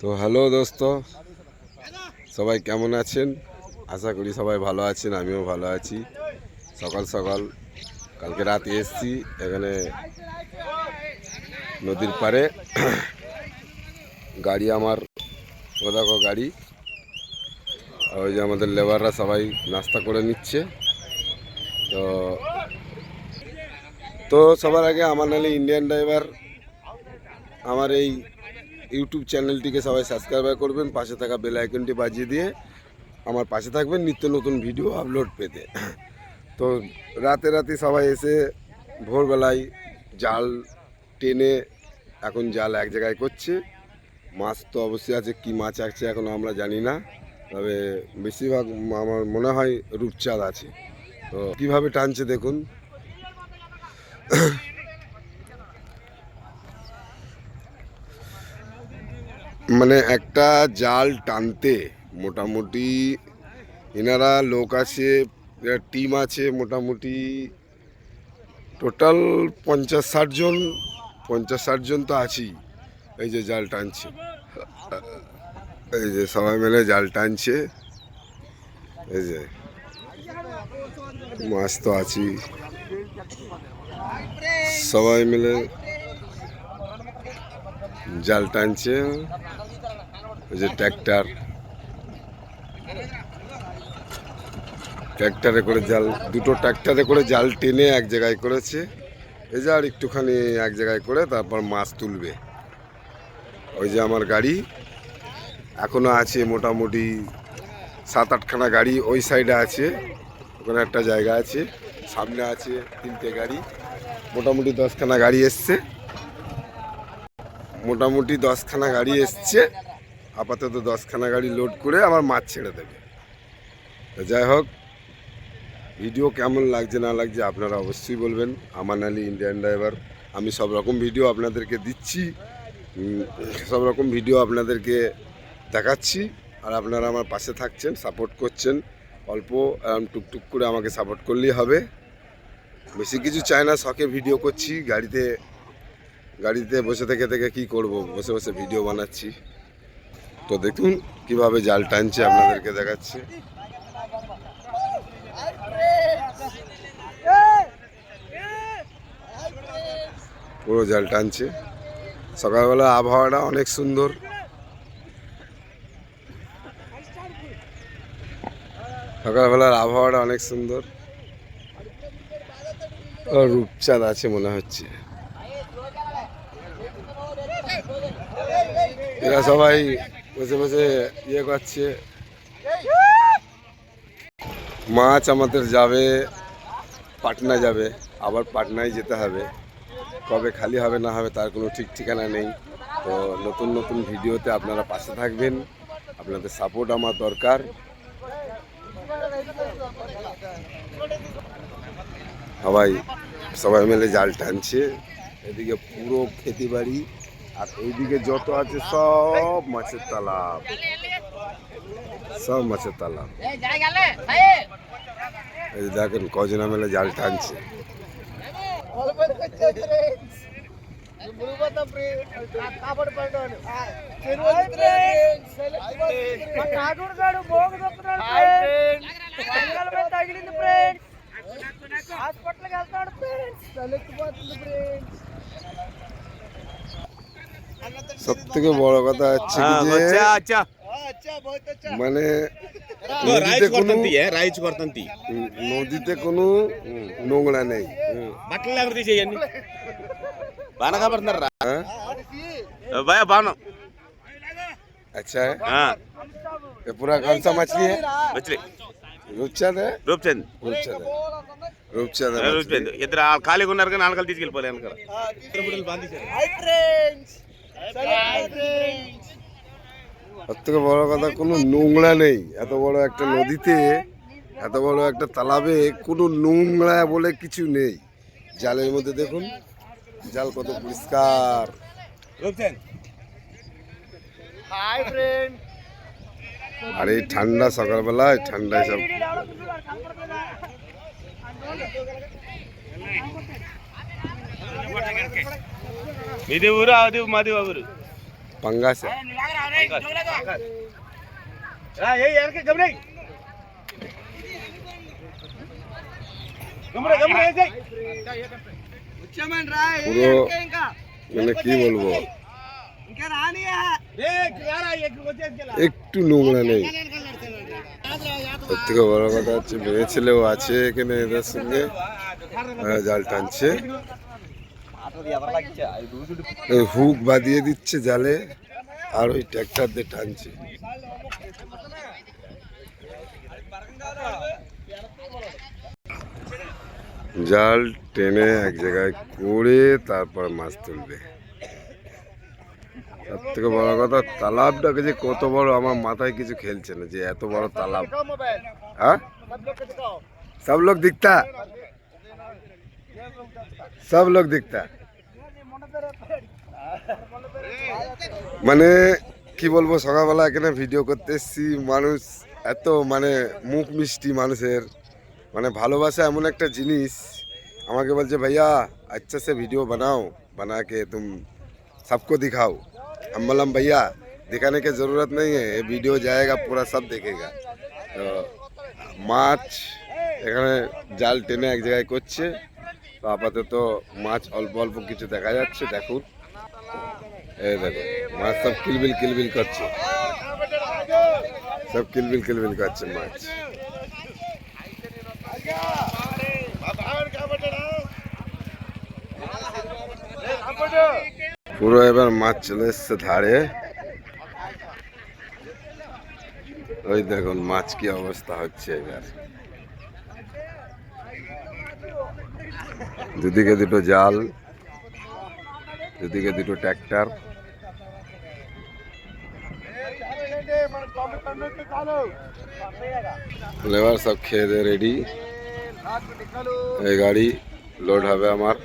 তো হ্যালো দোস্ত, সবাই কেমন আছেন? আশা করি সবাই ভালো আছেন, আমিও ভালো আছি। সকাল সকাল কালকে রাতে এসছি, এখানে নদীর পাড়ে। গাড়ি আমার ও গাড়ি। ওই যে আমাদের লেবাররা সবাই নাস্তা করে নিচ্ছে। তো তো সবার আগে আমার নালে ইন্ডিয়ান ড্রাইভার আমার এই ইউটিউব চ্যানেলটিকে সবাই সাবস্ক্রাইব করবেন, পাশে থাকা বেল আইকনটি বাজিয়ে দিয়ে আমার পাশে থাকবেন নিত্য নতুন ভিডিও আপলোড পেতে। তো রাতে রাতে সবাই এসে ভোরবেলায় জাল টেনে এখন জাল এক জায়গায় করছে। মাছ তো অবশ্যই আছে, কি মাছ আছে এখন আমরা জানি না। তবে বেশিরভাগ আমার মনে হয় রূপচাঁদ আছে। তো কীভাবে টানছে দেখুন। মানে একটা জাল টানতে মোটামুটি এনারা লোক আছে টিম আছে মোটামুটি টোটাল পঞ্চাশ ষাট জন, পঞ্চাশ ষাট জন তো আছেই। এই যে জাল টানছে। এই যে সবাই মিলে জাল টানছে। এই যে মাছ তো আছেই। সবাই মিলে জাল টানছে। ওই যে ট্র্যাক্টর ট্র্যাক্টরে করে জাল, দুটো ট্র্যাক্টরে করে জাল টেনে এক জায়গায় করেছে। এই যে আর একটুখানি এক জায়গায় করে তারপর মাছ তুলবে। ওই যে আমার গাড়ি এখনও আছে মোটামুটি সাত আটখানা গাড়ি ওই সাইডে আছে। ওখানে একটা জায়গা আছে, সামনে আছে তিনটে গাড়ি। মোটামুটি দশখানা গাড়ি এসছে। মোটামুটি দশখানা গাড়ি এসছে। আপাতত দশখানা গাড়ি লোড করে আমার মাছ ছেড়ে দেবে। তো যাই হোক ভিডিও কেমন লাগছে না লাগছে আপনারা অবশ্যই বলবেন। আমার নালি ইন্ডিয়ান ড্রাইভার আমি সব রকম ভিডিও আপনাদেরকে দিচ্ছি। সব রকম ভিডিও আপনাদেরকে দেখাচ্ছি। আর আপনারা আমার পাশে থাকছেন সাপোর্ট করছেন, অল্প টুকটুক করে আমাকে সাপোর্ট করলেই হবে। বেশি কিছু চাই না, শখে ভিডিও করছি, গাড়িতে গাড়িতে বসে থেকে থেকে কি করব? বসে বসে ভিডিও বানাচ্ছি। তো দেখুন কীভাবে জাল টানছে আপনাদেরকে দেখাচ্ছি। পুরো জাল টানছে। সকালবেলা আবহাওয়াটা অনেক সুন্দর। সকালবেলার আবহাওয়াটা অনেক সুন্দর। রূপচাঁদ আছে মনে হচ্ছে। এরা সবাই বসে বসে ইয়ে করছে। মাছ আমাদের যাবে পাটনা যাবে, আবার পাটনায় যেতে হবে। কবে খালি হবে না হবে তার কোনো ঠিক ঠিকানা নেই। তো নতুন নতুন ভিডিওতে আপনারা পাশে থাকবেন। আপনাদের সাপোর্ট আমার দরকার। সবাই সবাই মিলে জাল টানছে। এদিকে পুরো খেতে বাড়ি আর এইদিকে যত আছে সব মাছের তালাব সব মাছের তালাব এই যে দেখেন কজনা মেলে জাল টানছে కాకుడుగాడు మోగు దొక్కుతాడు మంగళ మీద తగిలింది ఫ్రెండ్స్ హాస్పిటల్కి వెళ్తాడు ఫ్రెండ్స్ తలెక్కిపోతుంది ఫ్రెండ్స్ সব থেকে বড় কথা হচ্ছে কি যে আচ্ছা আচ্ছা বহুত আচ্ছা মানে রাইজ নদীতে কোনো కొడుతుంది రాయిచు కొడుతుంది নদীতে কোনো নোংরা নেই బట్టలు ఎవరు తీసేయండి బాగా కాబడుతున్నారు రా হ্যাঁ భయ బాణం अच्छा है हाँ ये पूरा कौन सा मछली है వచ్చి रूपचंद है రూప్చంద్ रूपचंद है रूपचंद है मछली। రూప్చంద్ ఇద్దరు ఆ ఖాళీగా ఉన్నారు కానీ నాలుగు తీసుకెళ్ళిపోలే వెనకాల তার থেকে বড় কথা কোনো নোংরা নেই। এত বড় একটা নদীতে এত বড় একটা তালাবে কোনো নোংরা বলে কিছু নেই। জালের মধ্যে দেখুন জাল কত পরিষ্কার। আর এই ঠান্ডা সকালবেলায় ঠান্ডায় সব మీది ఊరు అది మాది ఊరు పంగాస వచ్చామని రా ఏ পুরো ఇంకా ఇంకా মানে কি বলবো ఇంకా రాని একটু নোংরা নেই সব থেকে বড় কথা হচ্ছে মেয়ে ছেলেও আছে এখানে এদের সঙ্গে আহ, জাল টানছে হুক বাঁধিয়ে দিচ্ছে জালে, আর ওই ট্র্যাক্টর দিয়ে টানছে। জাল টেনে এক জায়গায় করে তারপর মাছ তুলবে। তার থেকে বড় কথা, তালাবটাকে যে কত বড়, আমার মাথায় কিছু খেলছে না, যে এত বড় তালাব। হ্যাঁ? সব লোক দিকতা সব লোক দিকতা মানে কি বলবো সকালবেলা এখানে ভিডিও করতে এসছি মানুষ এত মানে মুখ মিষ্টি মানুষের মানে ভালোবাসা এমন একটা জিনিস আমাকে বলছে ভাইয়া আচ্ছা সে ভিডিও বানাও बना के तुम सबको दिखाओ हम बोलम भैया दिखाने की ज़रूरत नहीं है ये वीडियो जाएगा पूरा सब देखेगा তো মাছ এখানে জাল টেনে এক জায়গায় করছে তো আপাতত মাছ অল্প অল্প কিছু দেখা যাচ্ছে, দেখুন। এই দেখো, মাছ সব কিলবিল কিলবিল করছে। সব কিলবিল কিলবিল করছে মাছ। পুরো এবার মাছ চলে এসছে ধারে। ওই দেখুন মাছ কি অবস্থা হচ্ছে এবার। দুদিকে দুটো জাল, দুদিকে দুটো ট্র্যাক্টর। লেবার সব খেয়ে দিয়ে রেডি এই গাড়ি লোড হবে আমার।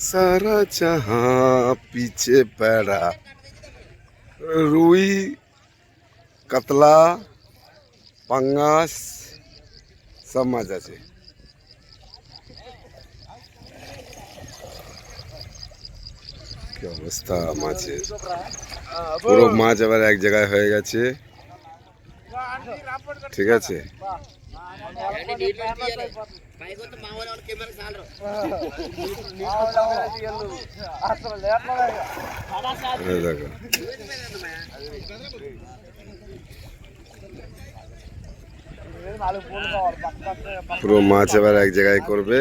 सारा चहा पीछे पैरा रुई कतला पंगास सब मज़ा से। क्या अवस्था माचे পুরো মাছ আবার এক জায়গায় হয়ে গেছে। ঠিক আছে? পুরো মাছ এবার এক জায়গায় করবে।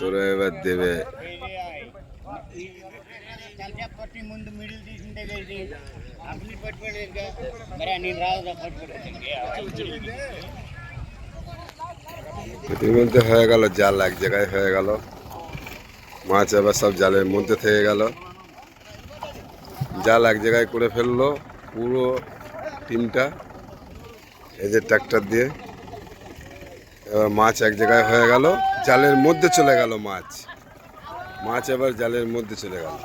করে এবার দেবে। పట్టి ముందు మిడిల్ తీసుంటే కలిసి అసలు పట్టుబడి మరి నేను రాదు పట్టుబడి এর মধ্যে হয়ে গেল জাল এক জায়গায় হয়ে গেল মাছ এবার সব জালের মধ্যে থেকে গেল জাল এক জায়গায় করে ফেললো পুরো টিমটা এই যে ট্রাক্টর দিয়ে এবার মাছ এক জায়গায় হয়ে গেল জালের মধ্যে চলে গেল মাছ মাছ এবার জালের মধ্যে চলে গেল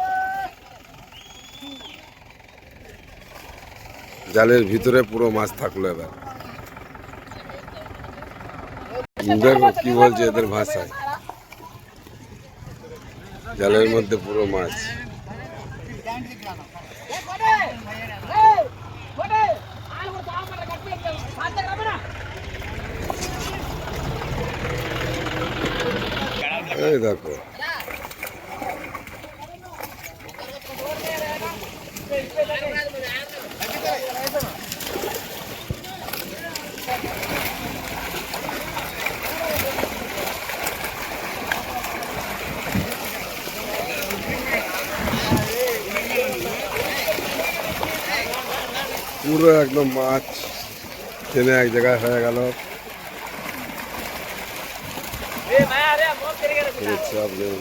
জালের ভিতরে পুরো মাছ থাকল এবার। দেখো কি বলছে এদের ভাষায়? জালের মধ্যে পুরো মাছ। এই দেখো। পুরো একদম মাছ টেনে এক জায়গায় হয়ে গেল। চাপ নেই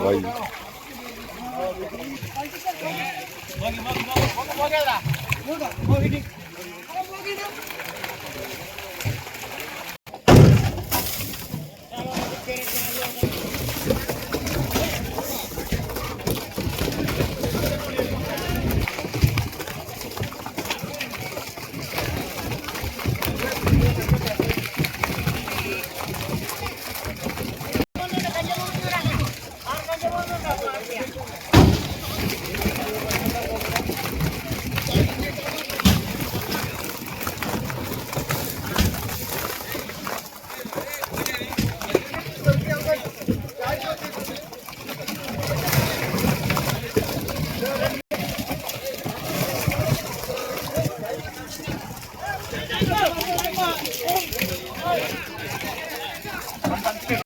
బాయ్